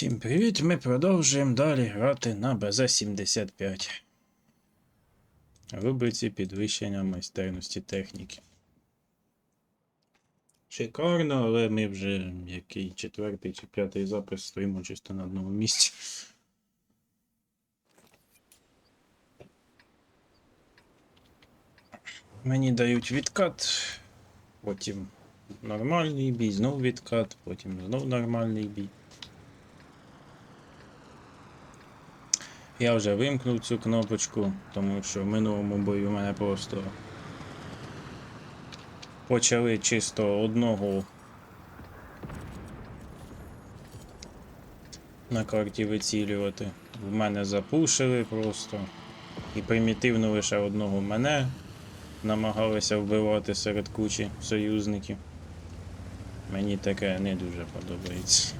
Всім привіт! Ми продовжуємо далі грати на БЗ-75. В рубриці підвищення майстерності техніки. Шикарно, але ми вже який четвертий чи п'ятий запис стоїмо чисто на одному місці. Мені дають відкат, потім нормальний бій, знов відкат, потім знов нормальний бій. Я вже вимкнув цю кнопочку, тому що в минулому бою мене просто почали чисто одного на карті вицілювати. В мене запушили просто. І примітивно лише одного мене намагалися вбивати серед кучі союзників. Мені таке не дуже подобається.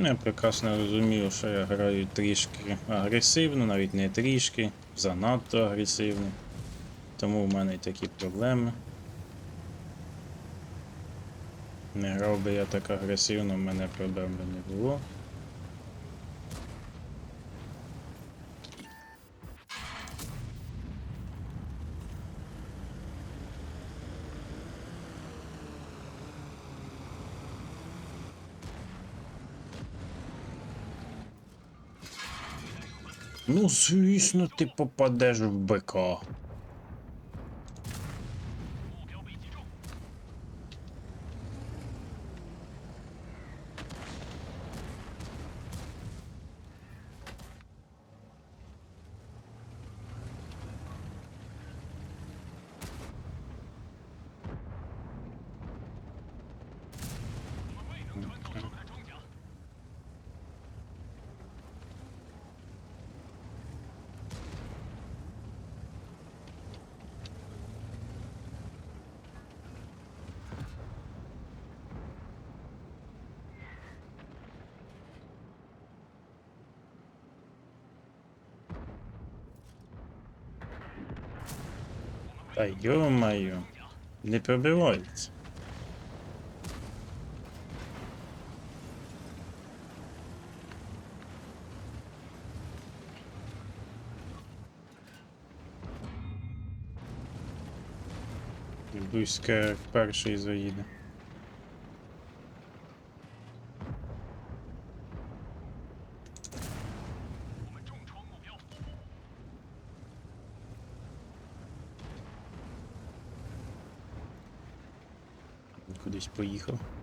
Ну, Я прекрасно розумію, що я граю трішки агресивно, навіть не трішки, занадто агресивно. Тому в мене й такі проблеми. Не грав би я так агресивно, в мене проблем би не було. Ну, звісно, ти попадеш в бика. Та йо-моє, не пробивається. Як перший заїде. Кудись поїхав.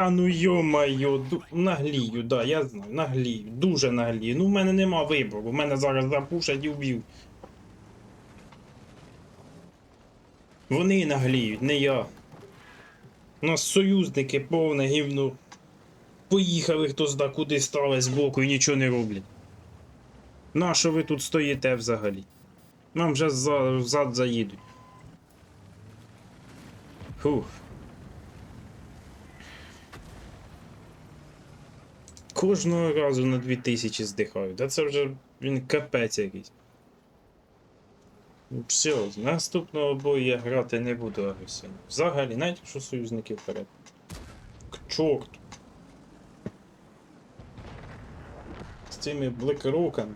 А ну йо-майо, наглію, да, я знаю, наглію, дуже наглію. Ну в мене нема вибору, в мене зараз запушать і вб'ють. Вони нагліють, не я. У нас союзники повне гівно. Поїхали хто зда куди стали збоку і нічого не роблять. Нащо ви тут стоїте взагалі? Нам вже за, взад заїдуть. Фух. Кожного разу на 2000 здихаю. Та це вже він капець якийсь. Все, наступного бою я грати не буду агресивно. Взагалі, навіть що союзники вперед. К чорту. З цими блекроками.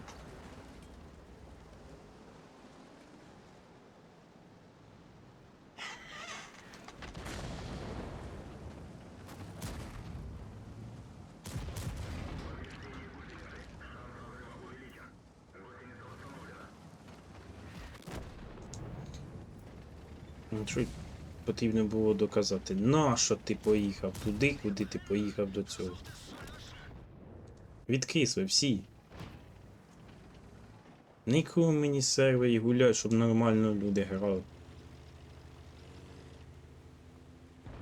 Ну, Що потрібно було доказати? Нащо ти поїхав туди, куди ти поїхав до цього? Відкисли всі. Нікого мені сервері гуляють, щоб нормально люди грали.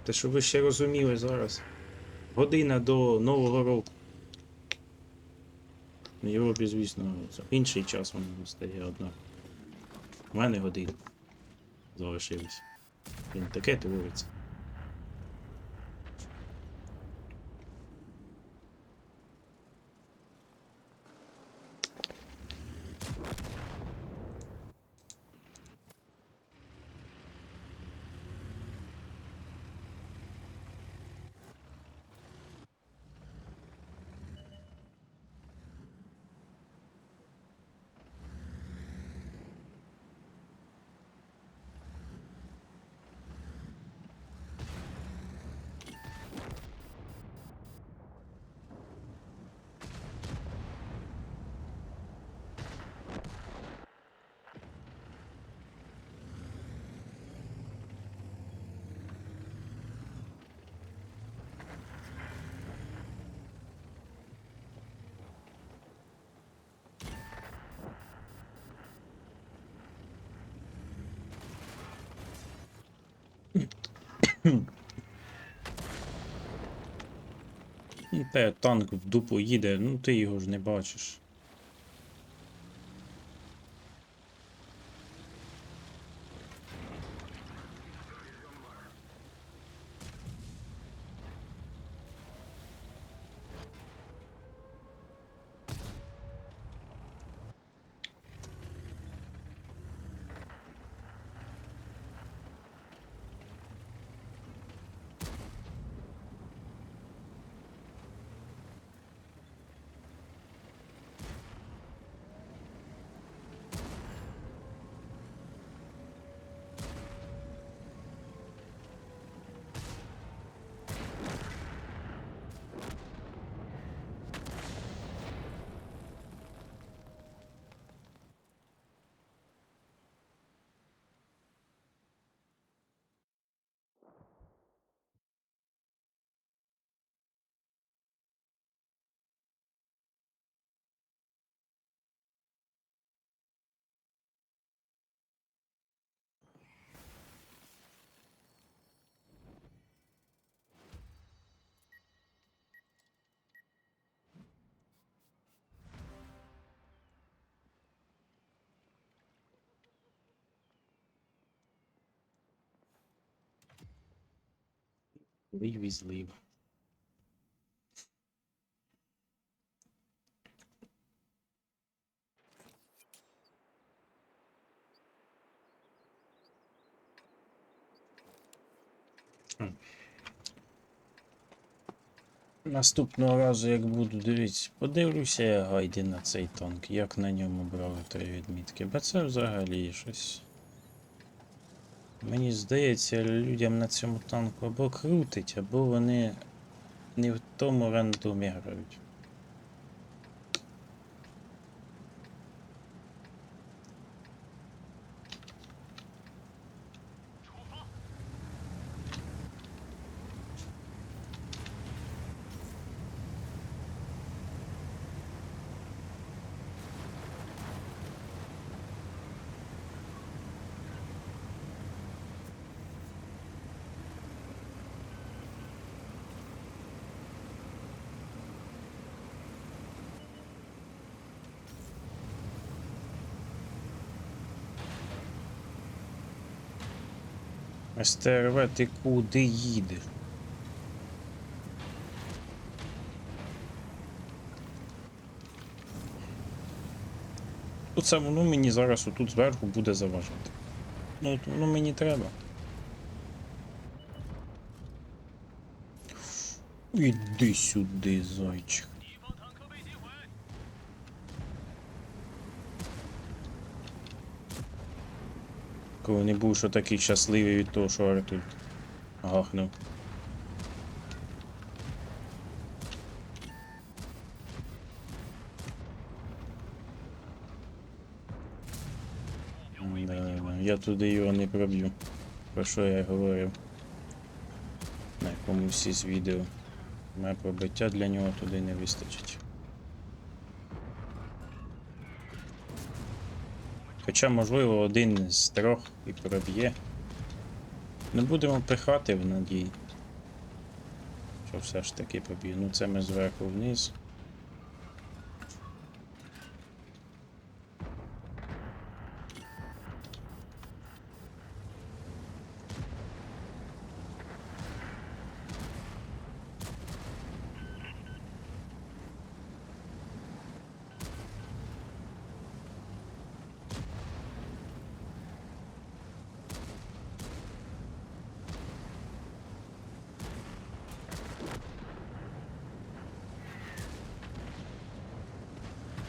Те, щоб ви ще розуміли зараз. Година до Нового року. В Європі, звісно, інший час воно настає, однак. У мене година залишилось. Він таке твориться. Те танк в дупу їде, ну ти його ж не бачиш. Злив. Наступного разу, як буду дивіться, подивлюся я гайди на цей танк, як на ньому брали три відмітки, бо це взагалі щось. Мені здається, людям на цьому танку або крутить, або вони не в тому рандомі грають. СТРВ, ти куди їдеш? Оце воно мені зараз отут зверху буде заважати. Ну, от воно мені треба. Іди сюди, зайчик. Коли не був що такий щасливий від того, що Артур гахнув. Я туди його не проб'ю. Про що я говорив. На якомусь із відео. Моє пробиття для нього туди не вистачить. Хоча, можливо, один з трьох і проб'є. Не будемо пихати в надії. Що все ж таки поб'є. Ну це ми зверху вниз.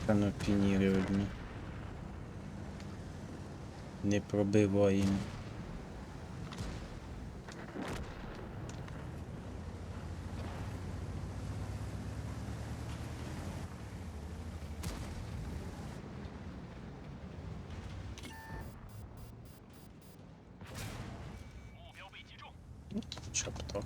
Канопініри одні. Не пробиваємо. Хоча б так.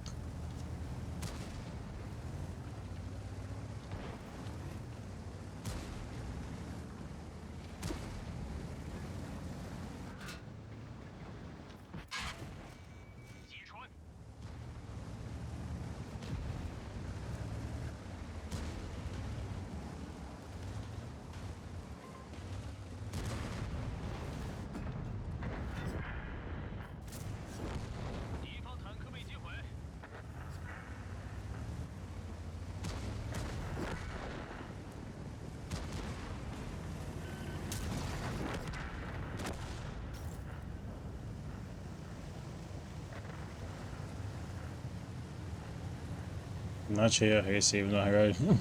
Наче я агресивно граю.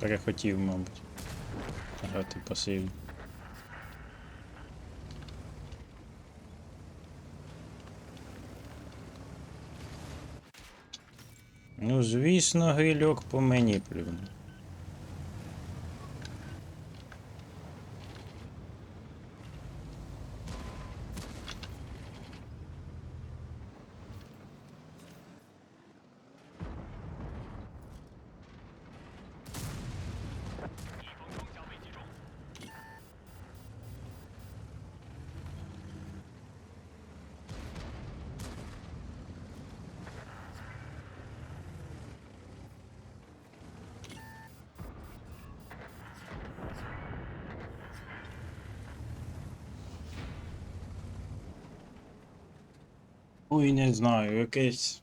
Перехотів, мабуть. Грати пасивно. Ну, звісно, грильок по мені плюнув. Ой, не знаю, якесь.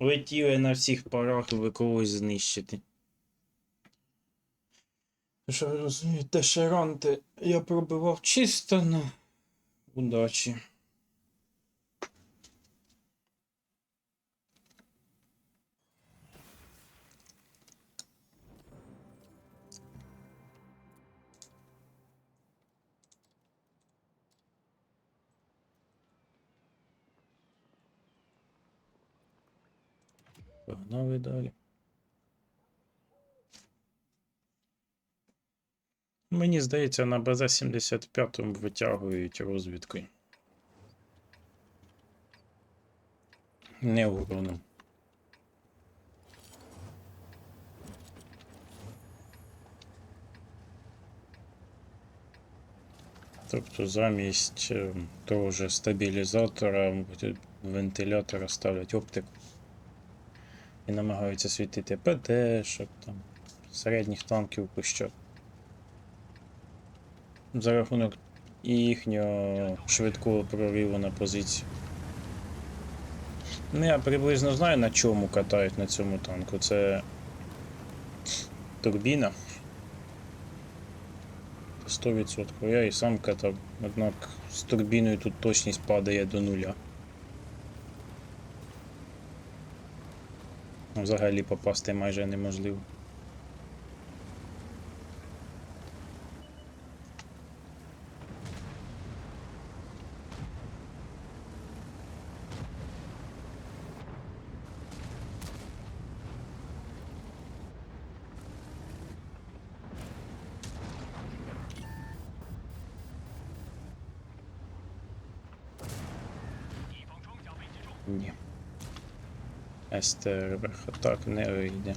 Летіли на всіх парах, ви когось знищити. Що розумієте, Шеранте? я пробивав чисто на удачі. Далі. Мені здається, на БЗ-75 витягують розвідкою. Не уроном. Тобто замість е, того же стабілізатора, вентилятора ставлять оптику і намагаються світити ПТ, щоб там середніх танків пощо. За рахунок їхнього швидкого прориву на позицію. Ну, я приблизно знаю, на чому катають на цьому танку. Це турбіна. 100%. Я і сам катав, однак з турбіною тут точність падає до нуля. Взагалі попасти майже неможливо. Ні. СТРВ так не вийде.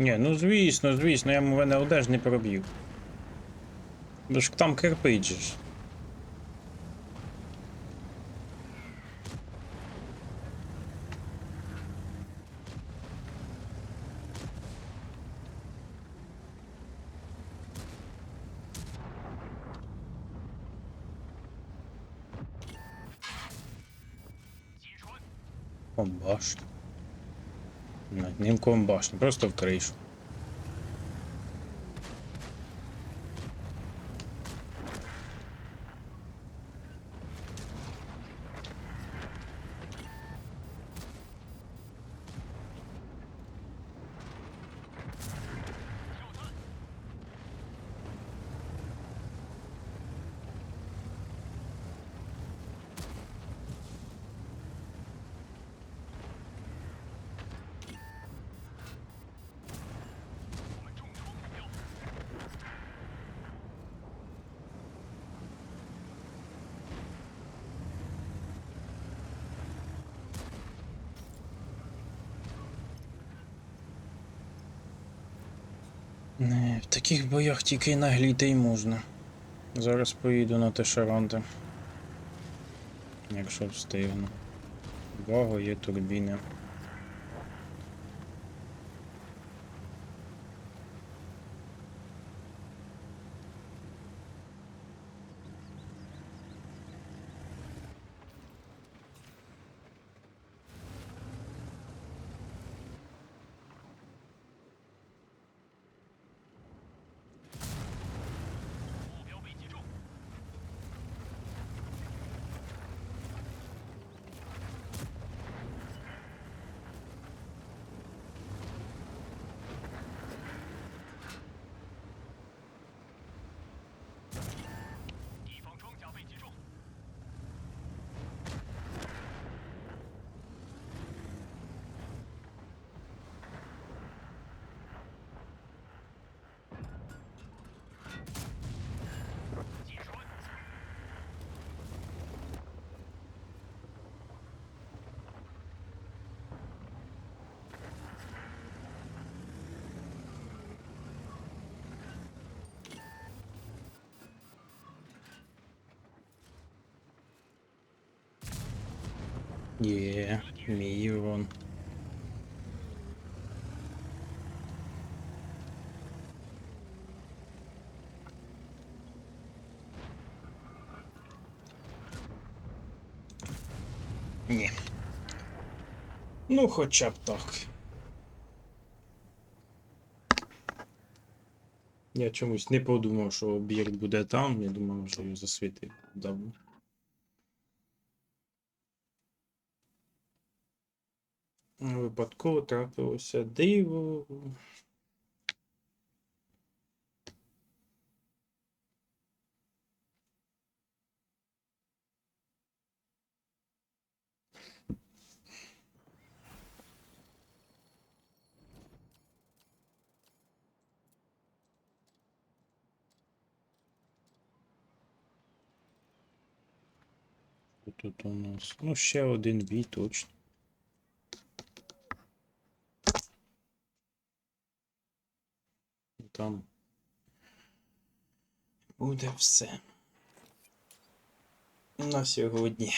Ні, ну звісно, звісно, я йому ВНЛД ж не проб'ю. Бо ж там кирпич же. Над ним комбашня, просто в кришу. Не, в таких боях тільки нагліти й можна. Зараз поїду на Тешаранти. Якщо встигну. Благо є турбіни. Є, мій урон. Ні. Ну, хоча б так. Я чомусь не подумав, що об'єкт буде там, я думав, що його засвітив давно. випадково трапилося диво. Тут у нас. Ну, ще один бій точно. Там буде все. На сьогодні.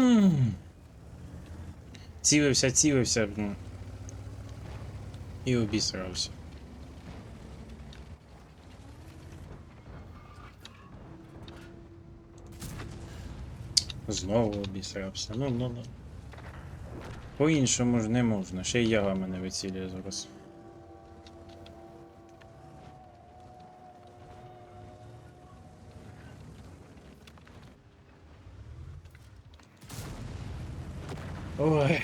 М. Цілився, цілився. м. І обісрався. Знову обісрався. Ну, ну, ну. По-іншому ж не можна. Ще й яга мене вицілює зараз. Ой.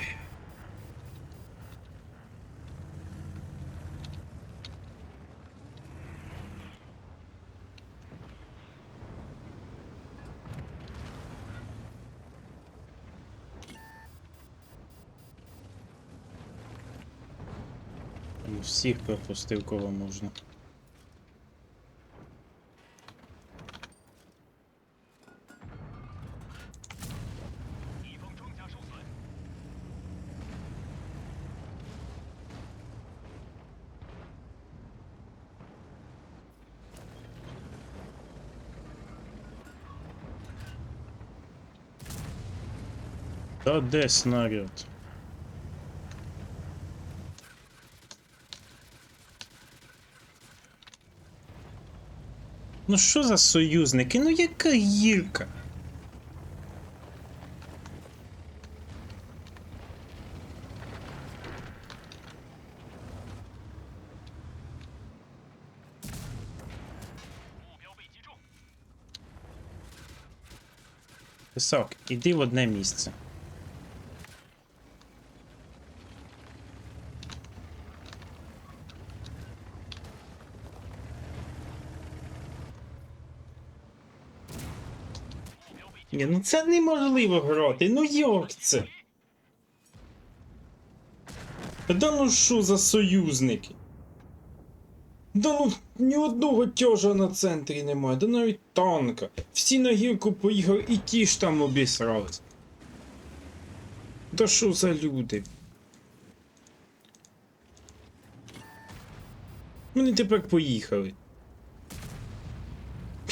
Всіх пропустив, кого можна. Та де снаряд? Ну що за союзники? Ну яка гірка? Писок, іди в одне місце. Ні, ну це неможливо грати, ну як це? Да ну що за союзники? Да ну ні одного тяжа на центрі немає, да навіть танка. Всі на гірку поїхали і ті ж там обісрались. Да що за люди? Вони тепер поїхали.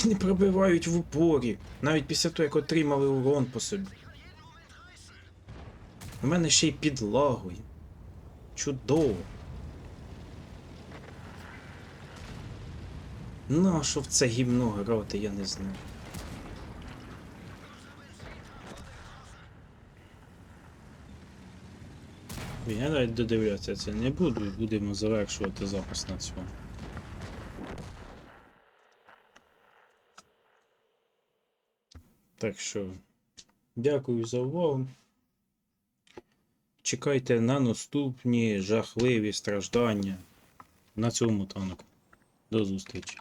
Не пробивають в упорі, навіть після того, як отримали урон по собі. У мене ще й підлагує. Чудово. Нащо в це гімно грати, я не знаю. Я навіть додивлятися це не буду будемо завершувати запис на цьому. Так що, дякую за увагу. Чекайте на наступні жахливі страждання на цьому танку. До зустрічі.